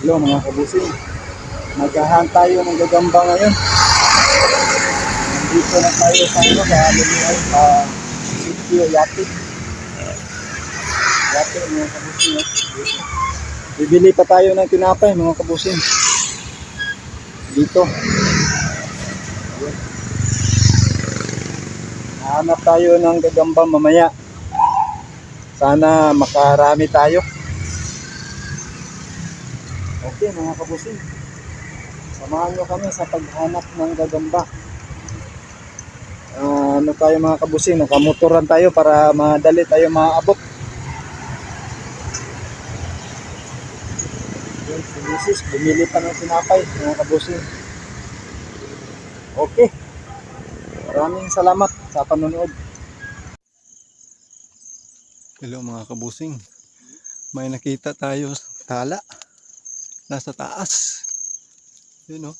Hello mga kabusing. Naghahan tayo ng gagamba ngayon. Nandito na tayo sa ano, sa Luluay, sa sitio Yate. Yate mga kabusing. Bibili pa tayo ng tinapay mga kabusing. Dito. Hanap tayo ng gagamba mamaya. Sana makarami tayo. Okay mga kabusing. Samahan nyo kami sa paghanap ng gagamba. Ah, ano tayo mga kabusing, nakamotoran tayo para madali tayo maabot. Yun, si Mrs. bumili pa ng sinapay mga kabusing. Okay. Maraming salamat sa panonood. Hello mga kabusing. May nakita tayo tala nasa taas. Yun oh.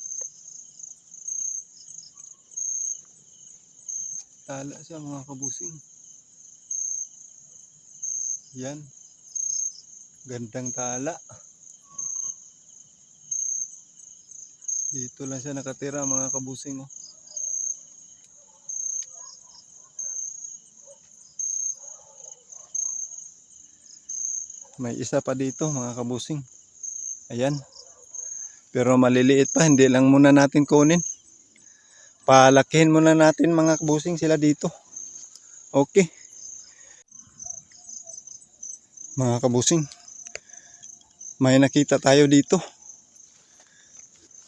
Tala siya mga kabusing. Yan. Gandang tala. Dito lang siya nakatira mga kabusing oh. May isa pa dito mga kabusing. Ayan. Pero maliliit pa, hindi lang muna natin kunin. Palakihin muna natin mga kabusing sila dito. Okay. Mga kabusing. May nakita tayo dito.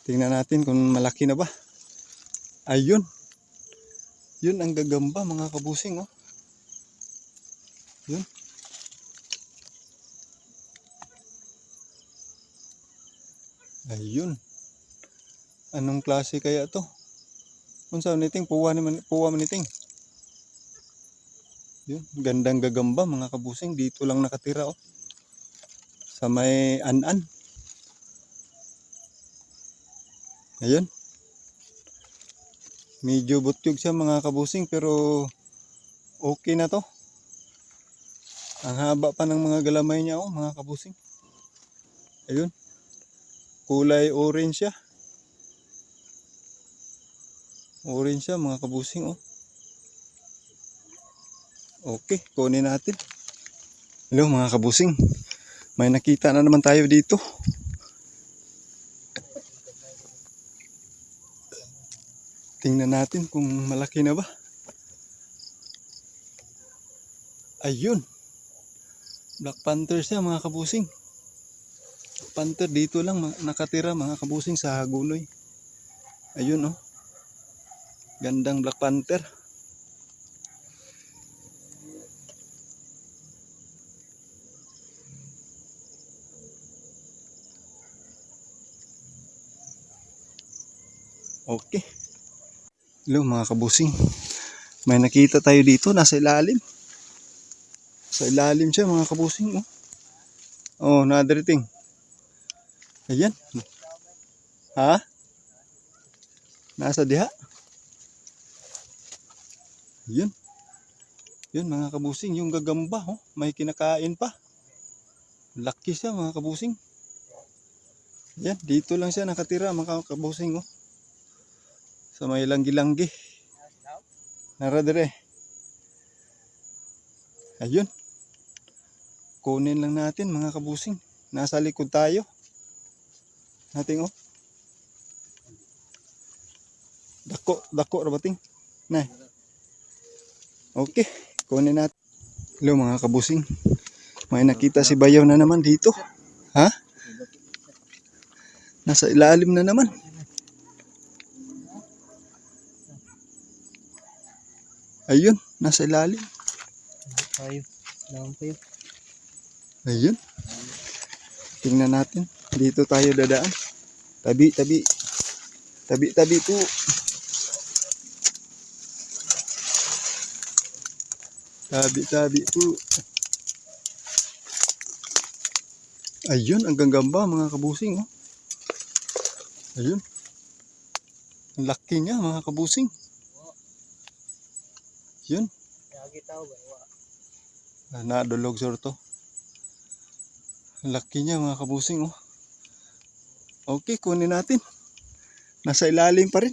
Tingnan natin kung malaki na ba. Ayun. Yun ang gagamba mga kabusing. Oh. Yun. Ayun. Anong klase kaya to? Unsa niting puwa ni puwa maniting. Yun, gandang gagamba mga kabusing dito lang nakatira oh. Sa may anan. Ayun. Medyo butyog siya mga kabusing pero okay na to. Ang haba pa ng mga galamay niya oh mga kabusing. Ayun kulay orange siya. Orange siya mga kabusing oh. Okay, kunin natin. Hello mga kabusing. May nakita na naman tayo dito. Tingnan natin kung malaki na ba. Ayun. Black Panther siya mga kabusing. Panther dito lang nakatira mga kabusing sa Hagunoy. Ayun oh. Gandang Black Panther. Okay. Hello mga kabusing. May nakita tayo dito nasa ilalim. Sa ilalim siya mga kabusing oh. Oh, nadiriting. Ayan. Ha? Nasa diha? Yun. Yun mga kabusing, yung gagamba, oh, may kinakain pa. Laki siya mga kabusing. Yan, dito lang siya nakatira mga kabusing, oh. Sa may langgi-langgi. Nara dire. Ayun. Kunin lang natin mga kabusing. Nasa likod tayo. Nating oh. Dako, dako rabating. Na. Okay, kunin natin. Hello mga kabusing. May nakita si Bayaw na naman dito. Ha? Nasa ilalim na naman. Ayun, nasa ilalim. Tayo. Naman tayo. Ayun. Tingnan natin. Dito tayo dadaan. Tabi, tabi. Tabi, tabi po. Tabi, tabi po. Ayun, ang gagamba mga kabusing. Oh. Ayun. Ang laki niya mga kabusing. Yun. Nadulog sir to. Ang Laki niya mga kabusing oh. Okay, kunin natin. Nasa ilalim pa rin.